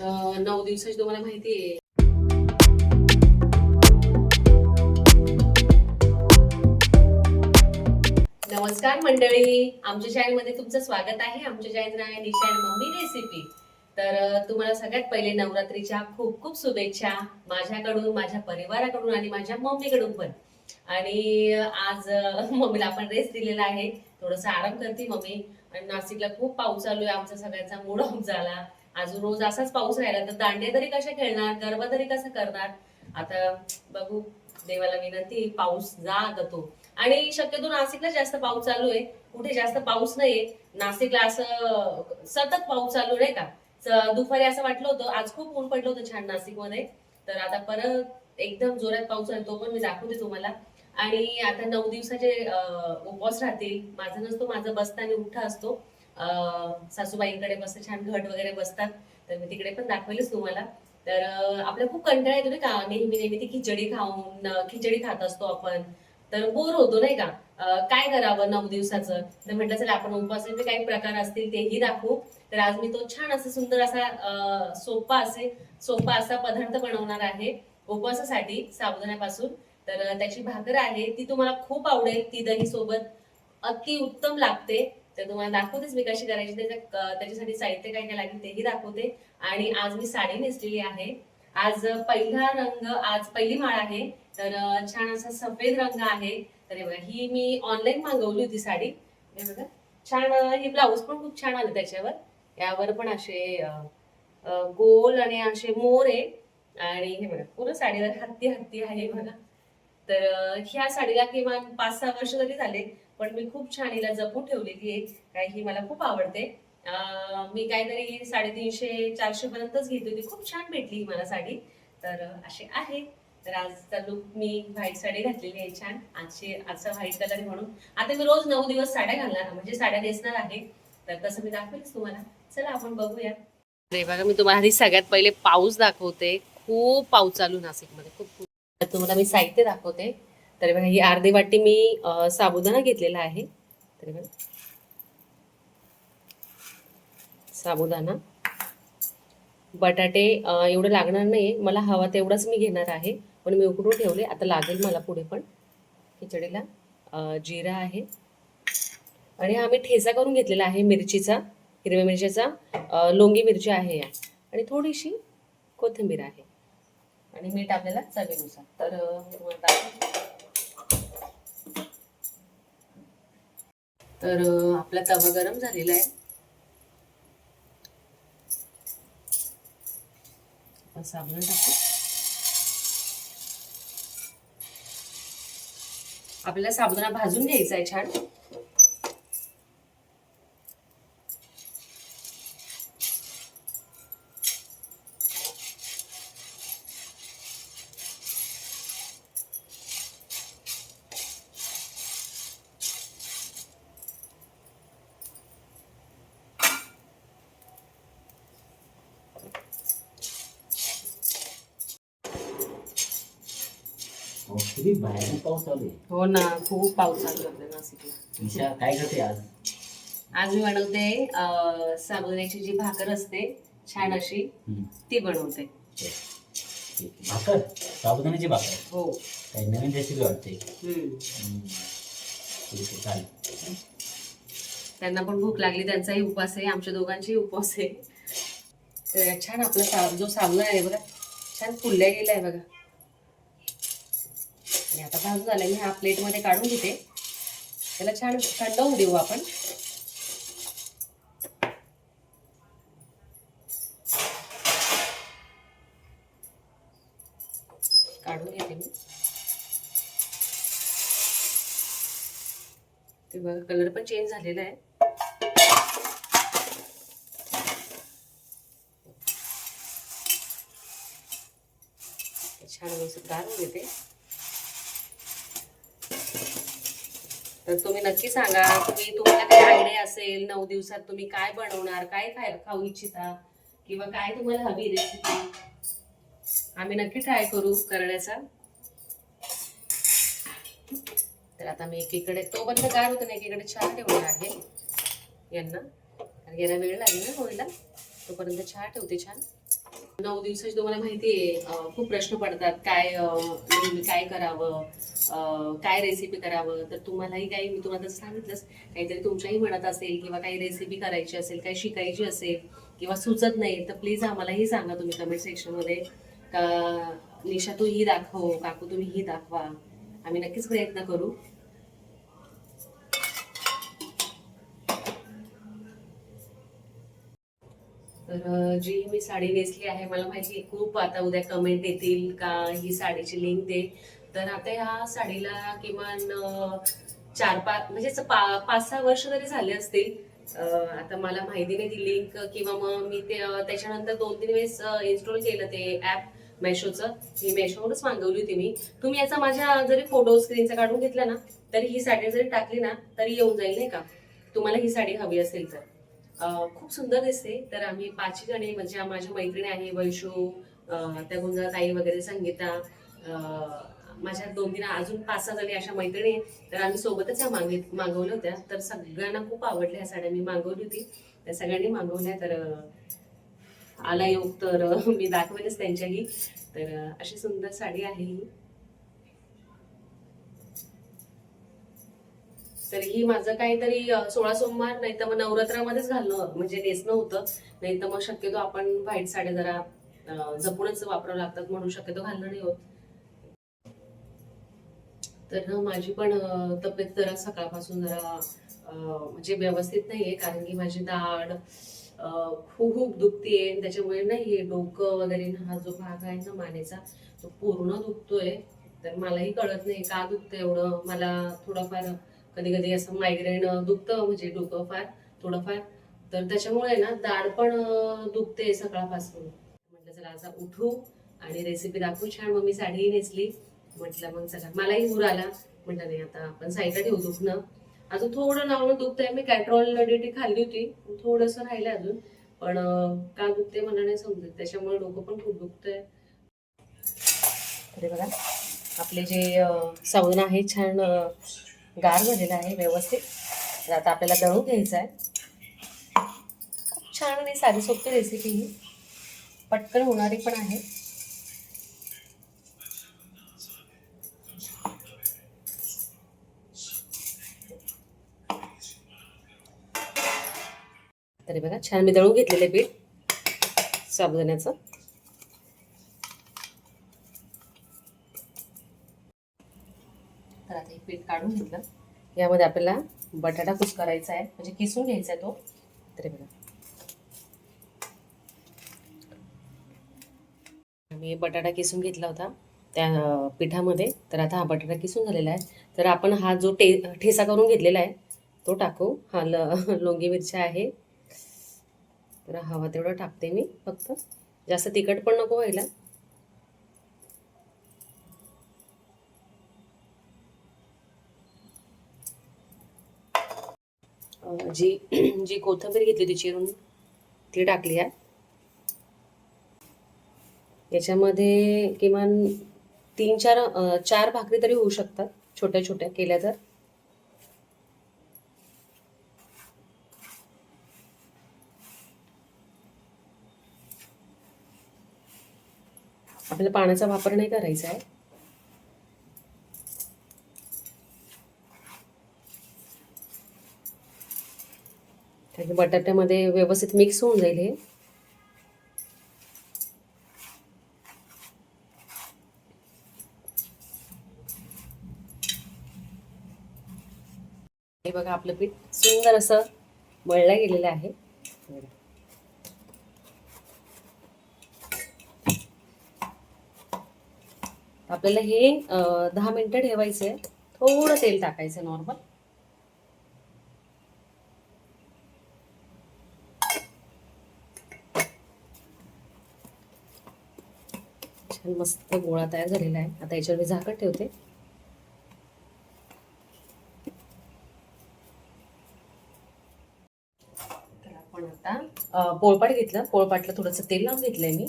तर नऊ दिवसाची तुम्हाला माहिती आहे. नमस्कार मंडळी आमच्या चॅनलमध्ये तुमचं स्वागत आहे. आमच्या चॅनल आहे निशा मम्मी रेसिपी. तर तुम्हाला सगळ्यात पहिले नवरात्रीच्या खूप खूप शुभेच्छा माझ्याकडून माझ्या परिवाराकडून आणि माझ्या मम्मीकडून पण. आणि आज मम्मीला आपण रेस्ट दिलेला आहे. थोडंसं आराम करते मम्मी. आणि नाशिकला खूप पाऊस चालू आहे. आमचा सगळ्यांचा मूड ऑफ झाला. आज रोज असाच पाऊस राहिला तर दांडे तरी कसे खेळणार गरबा तरी कसं करणार? आता बघू देवाला विनंती पाऊस जा आता आणि शक्यतो नाशिकला जास्त पाऊस चालू आहे. कुठे जास्त पाऊस नाहीये. नाशिकला असं सतत पाऊस चालू नाही का? दुपारी असं वाटलं होतं. आज खूप ऊन पडलं होतं छान नाशिकमध्ये. तर आता परत एकदम जोरात पाऊस आहे तो पण मी दाखवते तुम्हाला. आणि आता नऊ दिवसाचे उपवास राहतील. माझा नसतो माझा बसता आणि उठा असतो. सासूबाईंकडे मस्त छान घट वगैरे बसतात. तर मी तिकडे पण दाखवेलच तुम्हाला. तर आपल्या खूप कंटाळा येतो नाही का? नेहमी नेहमी ती खिचडी खाऊन खिचडी खात असतो आपण. तर बोर होतो नाही का? काय करावं नऊ दिवसाचं? तर म्हटलं चला आपण उपवासाचे काही प्रकार असतील तेही दाखवू. तर आज मी तो छान असा सुंदर असा सोपा असे सोपा असा पदार्थ बनवणार आहे उपवासासाठी साबुदाण्यापासून. तर त्याची भाकर आहे ती तुम्हाला खूप आवडेल. ती दही सोबत अति उत्तम लागते. तर तुम्हाला दाखवतेच मी कशी करायची. त्याच्या त्याच्यासाठी साहित्य काय काय लागेल तेही दाखवते. आणि आज मी साडी नेसलेली आहे. आज पहिला रंग आज पहिली माळ आहे. तर छान असा सफेद रंग आहे. तर हे बघा ही मी ऑनलाईन मागवली होती साडी. हे बघा छान हे ब्लाऊज पण खूप छान आलं त्याच्यावर. यावर पण असे गोल आणि असे मोर. आहे आणि हे बघा पूर्ण साडीवर हत्ती हत्ती आहे बघा. तर ह्या साडीला किमान पाच सहा वर्ष तरी झाले पण मी खूप छान हिला जपून ठेवलेली आहे. काय ही मला खूप आवडते. मी काहीतरी साडेतीनशे चारशे पर्यंतच घेतली होती. खूप छान भेटली ही मला साडी. तर असे आहे. तर आजचा लुक मी व्हाईट साडी घातलेली आहे छान. आजची आजचा व्हाईट कलर म्हणून. आता मी रोज नऊ दिवस साड्या घालणार म्हणजे साड्या नेसणार आहे. तर तसं मी दाखवेलच तुम्हाला. चला आपण बघूया. रे बघा मी तुम्हाला आधी सगळ्यात पहिले पाऊस दाखवते. खूप पाऊस चालू नाशिकमध्ये. खूप. तुम्हाला मी साहित्य दाखवते. तर बघा ही अर्धी वाटी मी साबुदाणा घेतलेला आहे. तरी बघा. साबुदाणा. बटाटे एवढं लागणार नाही मला हवा तेवढाच मी घेणार आहे. पण मी उकडून ठेवले. आता लागेल मला पुढे पण. खिचडीला जिरा आहे. आणि हा मी ठेचा करून घेतलेला आहे मिरचीचा हिरव्या मिरच्याचा. लोंगी मिरची आहे या. आणि थोडीशी कोथिंबीर आहे. आणि मीठ आपल्याला चवीनुसार. तर तर आपला तवा गरम झालेला आहे. आपण साबण टाकू. आपल्याला साबणा भाजून घ्यायचा आहे छान. किती बाहेर पाऊस चालू आहे हो ना खूप पाऊस चालू आहे आपल्या नाशिकला काय करते आज? आज मी बनवते अं, साबुदाण्याची जी भाकर असते छान अशी हम्म. ती बनवते. भाकर? साबुदाण्याची भाकर? हो. काही नवीन रेसिपी वाटते. हम्म. हम्म. ठीक आहे चालेल. त्यांना पण भूक लागली त्यांचाही उपवास आहे आमच्या दोघांचाही उपवास आहे. तर छान आपला साब जो साबुदाणा आहे बघा. छान फुलल्या गेला आहे बघा. आणि आता भाजून झालं मी हा प्लेटमध्ये काढून घेते. त्याला छान थंड होऊ देऊ आपण. काढून घेते मी. ते बघा कलर पण चेंज झालेला आहे. छान व्यवस्थित गार होऊ तर तुम्ही नक्की सांगा तुम्ही तुम्हाला काही आयडिया असेल नऊ दिवसात तुम्ही काय बनवणार काय खाय खाऊ इच्छिता किंवा काय तुम्हाला हवी रेसिपी आम्ही नक्की ट्राय करू करण्याचा. तर आता मी एकीकडे तो बंद गार होतो ना एकीकडे चहा ठेवणार आहे यांना. कारण याला वेळ लागेल ना होईला तोपर्यंत चहा ठेवते छान. नऊ दिवसाची तुम्हाला माहिती आहे खूप प्रश्न पडतात काय काय करावं? काय रेसिपी करावं? तर तुम्हालाही काही मी तुम्हाला सांगितलंच. काहीतरी तुमच्याही मनात असेल किंवा काही रेसिपी करायची असेल काही शिकायची असेल किंवा सुचत नाही तर प्लीज आम्हालाही सांगा तुम्ही कमेंट सेक्शनमध्ये का निशा तू ही दाखव काकू तुम्ही ही दाखवा. आम्ही नक्कीच प्रयत्न करू. तर जी मी साडी नेसली आहे मला माहिती आहे खूप आता उद्या कमेंट येतील का ही साडीची लिंक दे. तर आता ह्या साडीला किमान चार पाच म्हणजे पाच सहा वर्ष तरी झाले असतील. आता मला माहिती नाही ती लिंक किंवा मग मी ते त्याच्यानंतर दोन तीन वेळेस इन्स्टॉल केलं ते ऍप मेशोचं मी मेशोवरच मागवली होती मी. तुम्ही याचा माझ्या जरी फोटो स्क्रीनचा काढून घेतला ना तरी ही साडी जरी टाकली ना तरी येऊन जाईल नाही का? तुम्हाला ही साडी हवी असेल तर. खूप सुंदर दिसते. तर आम्ही पाच जणी म्हणजे माझ्या मैत्रिणी आहे वैशू त्या गुंजा ताई वगैरे संगीता माझ्या दोन तीन अजून पाच सहा जणी अशा मैत्रिणी तर आम्ही सोबतच ह्या मागे मागवल्या होत्या. तर सगळ्यांना खूप आवडल्या ह्या साड्या. मी मागवली होती. त्या सगळ्यांनी मागवल्या. तर आला योग. तर मी दाखवेनच त्यांच्याही तर अशी सुंदर साडी आहे ही. तर ही माझं काहीतरी सोळा सोमवार नाही तर मग नवरात्रामध्येच घालणं म्हणजे नेसणं होतं. नाही तर मग शक्यतो आपण व्हाईट साड्या जरा जपूनच वापरावं लागतात म्हणून शक्यतो घालणं नाही होत. तर ना माझी पण तब्येत जरा सकाळपासून जरा म्हणजे व्यवस्थित नाहीये कारण की माझी दाढ खूप खूप दुखतीये. त्याच्यामुळे नाही हे डोकं वगैरे ना हा जो भाग आहे ना मानेचा तो पूर्ण दुखतोय. तर मलाही कळत नाही का दुखतं एवढं. मला थोडंफार कधी कधी असं मायग्रेन दुखतं म्हणजे डोकं फार थोडंफार. तर त्याच्यामुळे ना दाढ पण दुखते सकाळपासून. म्हटलं चला आता उठू आणि रेसिपी दाखवू. छान मग मी साडीही नेसली. म्हटलं मग चला मलाही हुर आला. म्हटलं नाही आता आपण साईडला ठेवू दुखणं. अजून थोडं नावं दुखतंय. मी कॅट्रॉल डेटी खाल्ली होती. थोडंसं राहिलं अजून. पण का दुखते मला नाही समजत. त्याच्यामुळे डोकं पण खूप दुखतंय. तरी बघा आपले जे सवन आहे छान गार झालेलं आहे व्यवस्थित. तर आता आपल्याला दळून घ्यायचं आहे खूप छान आणि साधी सोपी रेसिपी ही. पटकन होणारी पण आहे. तरी बघा छान मी दळून घेतलेलं आहे पीठ. साबुदाण्याचं. तर आता हे पीठ काढून घेतलं. यामध्ये आपल्याला बटाटा कुस करायचा आहे. म्हणजे किसून घ्यायचा आहे तो. तरी बघा. मी बटाटा किसून घेतला होता त्या पिठामध्ये. तर आता हा बटाटा किसून झालेला आहे. तर आपण हा जो टे ठेसा करून घेतलेला आहे तो टाकू. हा ल लोंगी मिरच्या आहे. तर हवा तेवढं टाकते मी फक्त. जास्त तिखट पण नको व्हायला. जी जी कोथिंबीर घेतली होती चिरून ती टाकली आहे. याच्यामध्ये किमान तीन चार चार भाकरी तरी होऊ शकतात छोट्या छोट्या केल्या तर. आपल्याला पाण्याचा वापर नाही करायचा आहे. बटाट्यामध्ये व्यवस्थित मिक्स होऊन जाईल हे. हे बघा आपलं पीठ सुंदर असं मळलं गेलेलं आहे. आपल्याला हे दहा मिनिटं ठेवायचं आहे थोडं तेल टाकायचं नॉर्मल छान मस्त गोळा तयार झालेला आहे. आता याच्यावर मी झाकण ठेवते. आपण आता पोळपाट घेतलं. पोळपाटला थोडंसं तेल लावून घेतलंय मी.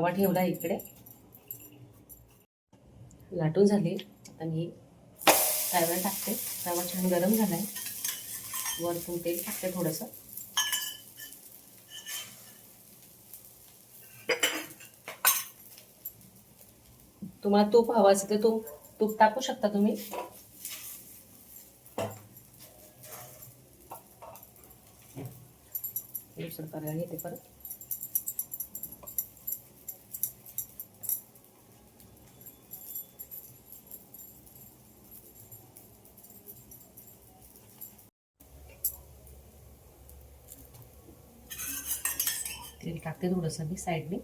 तवा ठेवला इकडे. लाटून झाली. आता मी तव्यावर टाकते. तवा छान गरम झालाय. वरतून तेल टाकते थोडंसं. तुम्हाला तूप हवं असेल तर तूप तूप टाकू शकता तुम्ही. दुसरं करायला घेते परत तेल टाकते थोडंसं मी साईडने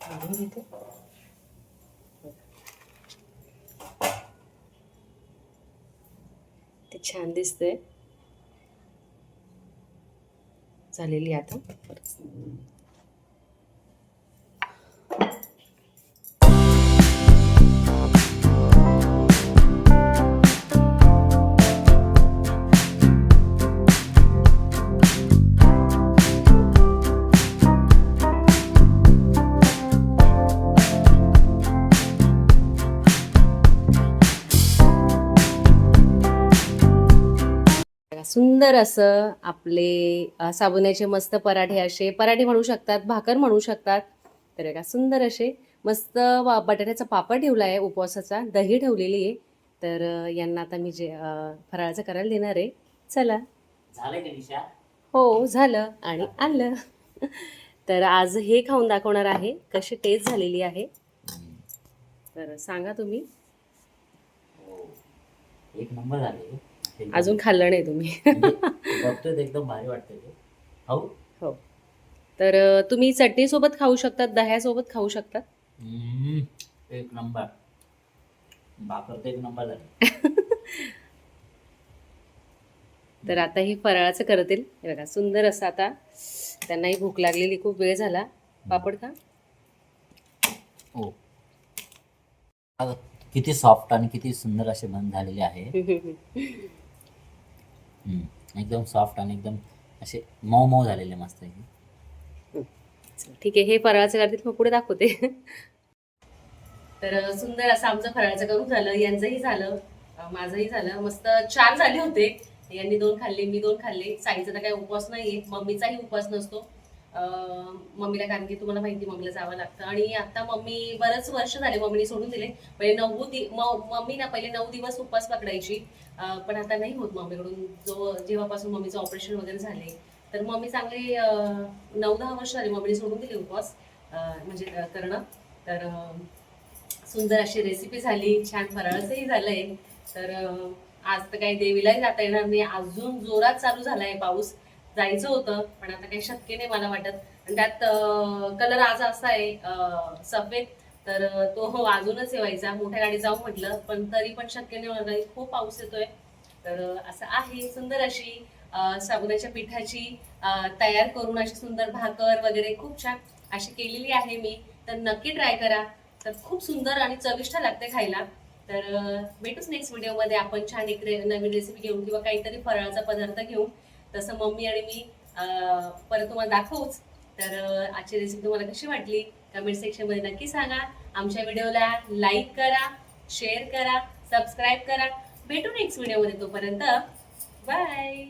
काढून घेते ते छान दिसतंय. झालेली आता. सुंदर असं आपले अ, साबुदाण्याचे मस्त पराठे असे पराठे म्हणू शकतात भाकर म्हणू शकतात तर बघा सुंदर असे मस्त वा- बटाट्याचा पापड ठेवला आहे उपवासाचा दही ठेवलेली आहे. तर यांना आता मी जे फराळाचं करायला देणार आहे. चला. का हो झालं आणि आणलं तर आज हे खाऊन दाखवणार आहे कशी टेस्ट झालेली आहे. तर सांगा तुम्ही. हो. एक नंबर झाले अजून खाल्लं नाही तुम्ही. म्हणजे एकदम भारी वाटतं हो हो. तर तुम्ही चटणीसोबत खाऊ शकतात दह्यासोबत खाऊ शकतात? एक नंबर. भाकर तर एक नंबर तर आता हे फराळाचं करतील. हे बघा सुंदर असं आता त्यांनाही भूक लागलेली खूप वेळ झाला. पापड का हो. किती सॉफ्ट आणि किती सुंदर असे बंद झालेले आहे. एकदम सॉफ्ट आणि एकदम असे मऊ मऊ झालेले मस्त ठीक आहे हे फराळाचं करतील मग पुढे दाखवते. तर सुंदर असं आमचं फराळाचं करून झालं यांचंही झालं माझंही झालं. मस्त चार झाले होते. यांनी दोन खाल्ले मी दोन खाल्ले. साईचा तर काही उपवास नाहीये मम्मीचाही उपवास नसतो. मम्मीला कारण की तुम्हाला माहिती मम्मीला जावं लागतं. आणि आता मम्मी बरंच वर्ष झाले मम्मीने सोडून दिले. पहिले नऊ दि मम्मी ना पहिले नऊ दिवस उपवास पकडायची. पण आता नाही होत मम्मीकडून. जो जेव्हापासून मम्मीचं ऑपरेशन वगैरे झाले. तर मम्मी चांगली नऊ दहा वर्ष झाली मम्मीने सोडून दिले उपवास म्हणजे करणं. तर सुंदर अशी रेसिपी झाली. छान फराळाचंही झालंय. तर आज तर काही देवीलाही जाता येणार नाही. अजून जोरात चालू झालाय पाऊस. जायचं होतं पण आता काही शक्य नाही मला वाटत. आणि त्यात कलर आज असा आहे सफेद. तर तो हो अजूनच येवायचा मोठ्या गाडी जाऊ म्हटलं पण तरी पण शक्य नाही होणार खूप पाऊस येतोय. तर असं आहे. सुंदर अशी साबुदाच्या पिठाची तयार करून अशी सुंदर भाकर वगैरे खूप छान अशी केलेली आहे मी. तर नक्की ट्राय करा. तर खूप सुंदर आणि चविष्ट लागते खायला. तर भेटूच नेक्स्ट व्हिडिओमध्ये आपण छान एक नवीन रेसिपी घेऊन किंवा काहीतरी फराळाचा पदार्थ घेऊन तसं मम्मी आणि मी परत तुम्हाला दाखवूच. तर आजची रेसिपी तुम्हाला कशी वाटली? कमेंट सेक्शनमध्ये नक्की सांगा. आमच्या व्हिडिओला लाईक करा शेअर करा सबस्क्राईब करा. भेटू नेक्स्ट व्हिडिओमध्ये तोपर्यंत. बाय